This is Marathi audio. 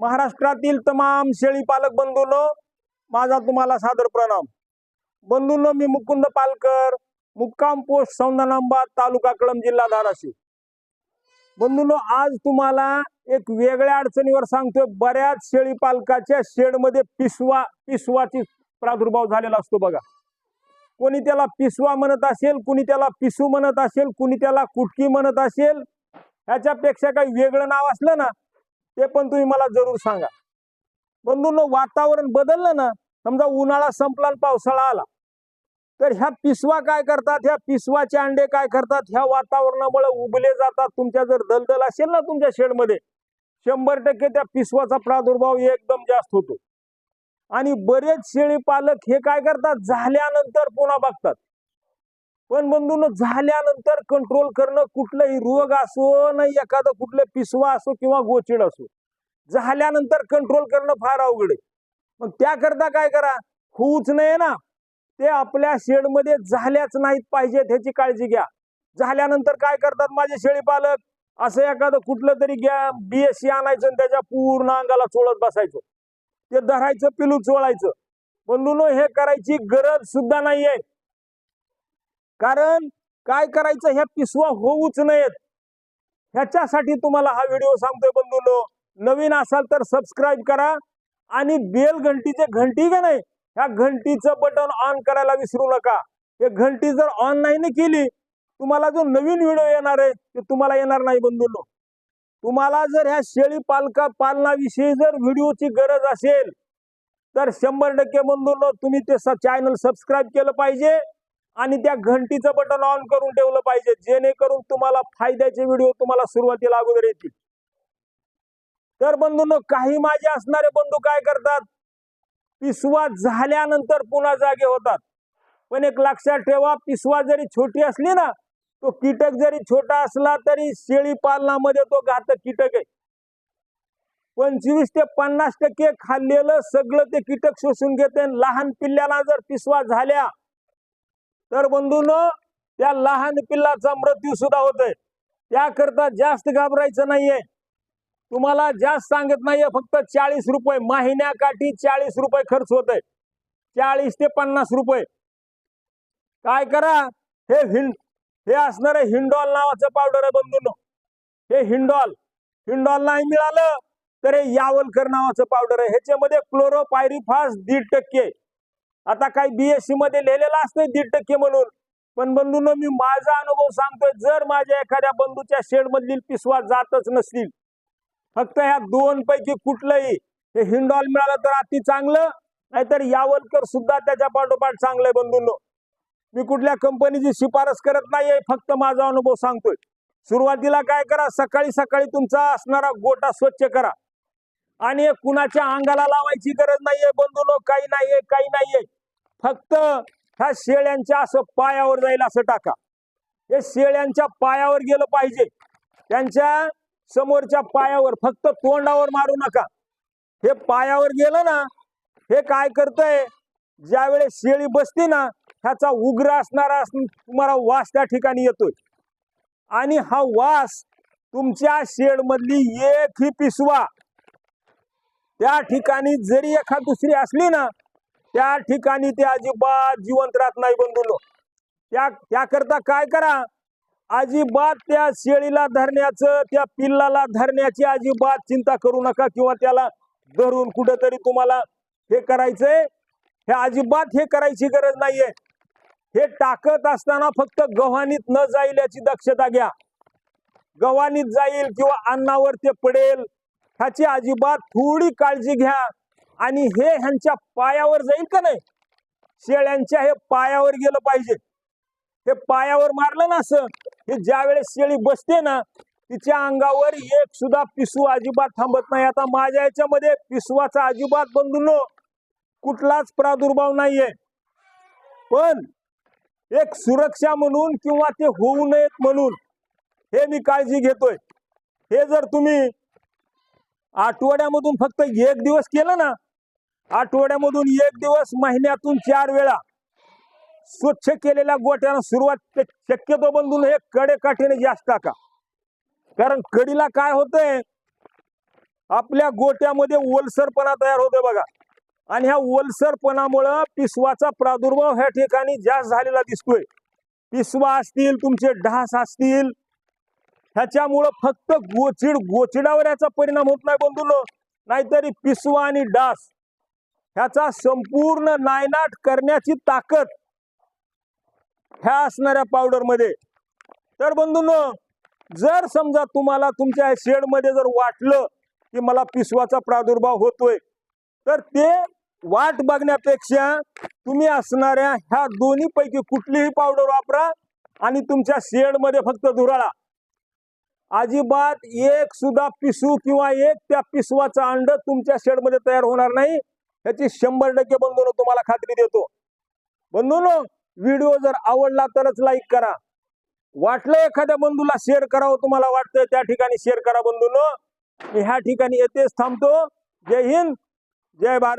महाराष्ट्रातील तमाम शेळी पालक बंधूंनो माझा तुम्हाला सादर प्रणाम. बंधूंनो मी मुकुंद पालकर मुक्काम पोस्ट सौंदनांबा तालुका कळम जिल्हा धाराशिव. बंधूंनो आज तुम्हाला एक वेगळ्या अडचणीवर सांगतोय बऱ्याच शेळी पालकाच्या शेडमध्ये पिसवा पिसवाची प्रादुर्भाव झालेला असतो बघा. कोणी त्याला पिसवा म्हणत असेल कुणी त्याला पिसू म्हणत असेल कुणी त्याला कुटकी म्हणत असेल ह्याच्यापेक्षा काही वेगळं नाव असलं ना ते पण तुम्ही मला जरूर सांगा. बंधूंनो वातावरण बदललं ना समजा उन्हाळा संपला आणि पावसाळा आला तर ह्या पिसवा काय करतात? ह्या पिसवाचे अंडे काय करतात? ह्या वातावरणामुळे उबले जातात. तुमच्या जर दलदल असेल ना तुमच्या शेडमध्ये शंभर टक्के त्या पिसवाचा प्रादुर्भाव एकदम जास्त होतो. आणि बरेच शेळी पालक हे काय करतात? झाल्यानंतर पुन्हा बघतात. पण बंधून झाल्यानंतर कंट्रोल करणं कुठलंही रोग असो नाही एखादं कुठलं पिसवा असो किंवा गोचिड असो झाल्यानंतर कंट्रोल करणं फार अवघड आहे. मग त्याकरता काय करा? होऊच नये ना. ते आपल्या शेडमध्ये झाल्याच नाहीत पाहिजेत ह्याची काळजी घ्या. झाल्यानंतर काय करतात माझे शेळी पालक? असं एखादं कुठलं तरी घ्या बीएससी आणायचं आणि त्याच्या पूर्ण अंगाला चोळत बसायचं. ते धरायचं पिलू चोळायचं. बंधून हे करायची गरज सुद्धा नाहीये. कारण काय करायचं ह्या पिसवा होऊच नयेत. ह्याच्यासाठी तुम्हाला हा व्हिडिओ सांगतोय बंधूंनो. नवीन असाल तर सबस्क्राईब करा आणि बेल घंटीचे घंटी का नाही ह्या घंटीचं बटन ऑन करायला विसरू नका. हे घंटी जर ऑन नाही केली तुम्हाला जो नवीन व्हिडिओ येणार आहे ते तुम्हाला येणार नाही बंधूंनो. तुम्हाला जर ह्या शेळी पालका पालनाविषयी जर व्हिडिओची गरज असेल तर शंभर टक्के बंधूंनो तुम्ही ते चॅनल सबस्क्राईब केलं पाहिजे. आणि त्या घंटीचं बटन ऑन करून ठेवलं पाहिजे. जेणेकरून तुम्हाला फायद्याचे व्हिडिओ तुम्हाला सुरुवातीला अगोदर येतील. तर बंधून काही माझे असणारे बंधू काय करतात? पिसवा झाल्यानंतर पुन्हा जागे होतात. पण एक लक्षात ठेवा पिसवा जरी छोटी असली ना तो कीटक जरी छोटा असला तरी शेळी पालनामध्ये तो घातक कीटक आहे. पंचवीस ते पन्नास टक्के खाल्लेलं सगळं ते कीटक शोषून घेते. आणि लहान पिल्ल्याला जर पिसवा झाल्या तर बंधून त्या लहान पिल्लाचा मृत्यू सुद्धा होतोय. त्याकरता जास्त घाबरायचं नाहीये. तुम्हाला जास्त सांगत नाहीये फक्त चाळीस रुपये महिन्याकाठी चाळीस रुपये खर्च होत आहे चाळीस ते पन्नास रुपये. काय करा हे हिंड हे असणार आहे हिंडॉल नावाचं पावडर आहे बंधून. हे हिंडॉल हिंडॉल नाही मिळालं तर हे यावलकर नावाचं पावडर आहे. ह्याच्यामध्ये क्लोरोपायरीफास दीड टक्के आता काही बीएससी मध्ये लिहिलेलं असतं दीड टक्के म्हणून. पण बंधूंनो मी माझा अनुभव सांगतोय जर माझ्या एखाद्या बंधूच्या शेड मधील पिसवा जातच नसतील फक्त ह्या दोन पैकी कुठलंही हे हिंडॉल मिळालं तर अति चांगलं नाहीतर यावलकर सुद्धा त्याच्या पाठोपाठ चांगलं बंधूंनो. मी कुठल्या कंपनीची शिफारस करत नाहीये फक्त माझा अनुभव सांगतोय. सुरुवातीला काय करा सकाळी सकाळी तुमचा असणारा गोटा स्वच्छ करा. आणि कुणाच्या अंगाला लावायची गरज नाहीये बंधूनो काही नाहीये काही नाहीये. फक्त ह्या शेळ्यांच्या असं पायावर जाईल असं टाका. हे शेळ्यांच्या पायावर गेलं पाहिजे. त्यांच्या समोरच्या पायावर फक्त तोंडावर मारू नका. हे पायावर गेलं ना हे काय करतंय? ज्यावेळेस शेळी बसते ना ह्याचा उग्र असणारा तुम्हाला वास त्या ठिकाणी येतोय. आणि हा वास तुमच्या शेडमधली एक ही पिसवा. त्या ठिकाणी जरी एखाद दुसरी असली ना त्या ठिकाणी ते अजिबात जिवंत राहत नाही बंधून त्या त्याकरता काय करा? अजिबात त्या शेळीला धरण्याचं त्या पिल्लाला धरण्याची अजिबात चिंता करू नका किंवा त्याला धरून कुठेतरी तुम्हाला हे करायचंय. हे अजिबात हे करायची गरज नाहीये. हे टाकत असताना फक्त गव्हाणीत न जाईल याची दक्षता घ्या. गव्हाणीत जाईल किंवा अन्नावर ते पडेल ह्याची अजिबात थोडी काळजी घ्या. आणि हे ह्यांच्या पायावर जाईल का नाही? शेळ्यांच्या हे पायावर गेलं पाहिजे. हे पायावर मारलं ना असं हे ज्या वेळेस शेळी बसते ना तिच्या अंगावर एक सुद्धा पिसू अजिबात थांबत नाही. आता माझ्या याच्यामध्ये पिसवाचा अजिबात बंधून कुठलाच प्रादुर्भाव नाहीये. पण एक सुरक्षा म्हणून किंवा ते होऊ नयेत म्हणून हे मी काळजी घेतोय. हे जर तुम्ही आठवड्यामधून फक्त एक दिवस केलं ना आठवड्यामधून एक दिवस महिन्यातून चार वेळा स्वच्छ केलेल्या गोट्यानं सुरुवात शक्यतो बंधून हे कडे काठीने जास्त टाका. कारण कडीला काय होतंय आपल्या गोट्यामध्ये ओलसरपणा तयार होतोय बघा. आणि ह्या ओलसरपणामुळं पिसवाचा प्रादुर्भाव ह्या ठिकाणी जास्त झालेला दिसतोय. पिसवा असतील तुमचे ढास असतील ह्याच्यामुळं फक्त गोचिड गोचिडावर याचा परिणाम होत नाही बंधून. नाहीतरी पिसवा आणि डास. ह्याचा संपूर्ण नायनाट करण्याची ताकद ह्या असणाऱ्या पावडरमध्ये तर बंधून जर समजा तुम्हाला तुमच्या शेडमध्ये जर वाटलं की मला पिसवाचा प्रादुर्भाव होतोय तर ते वाट बघण्यापेक्षा तुम्ही असणाऱ्या ह्या दोन्ही पैकी कुठलीही पावडर वापरा आणि तुमच्या शेडमध्ये फक्त धुराळा. अजिबात एक सुद्धा पिसू किंवा एक त्या पिसवाचा अंड तुमच्या शेडमध्ये तयार होणार नाही. ह्याची शंभर टक्के बंधून तुम्हाला खात्री देतो. बंधून व्हिडिओ जर आवडला तरच लाईक करा. वाटलं एखाद्या बंधूला शेअर करावं तुम्हाला वाटतं त्या ठिकाणी शेअर करा बंधून. मी ह्या ठिकाणी येतेच थांबतो. जय हिंद जय भारत.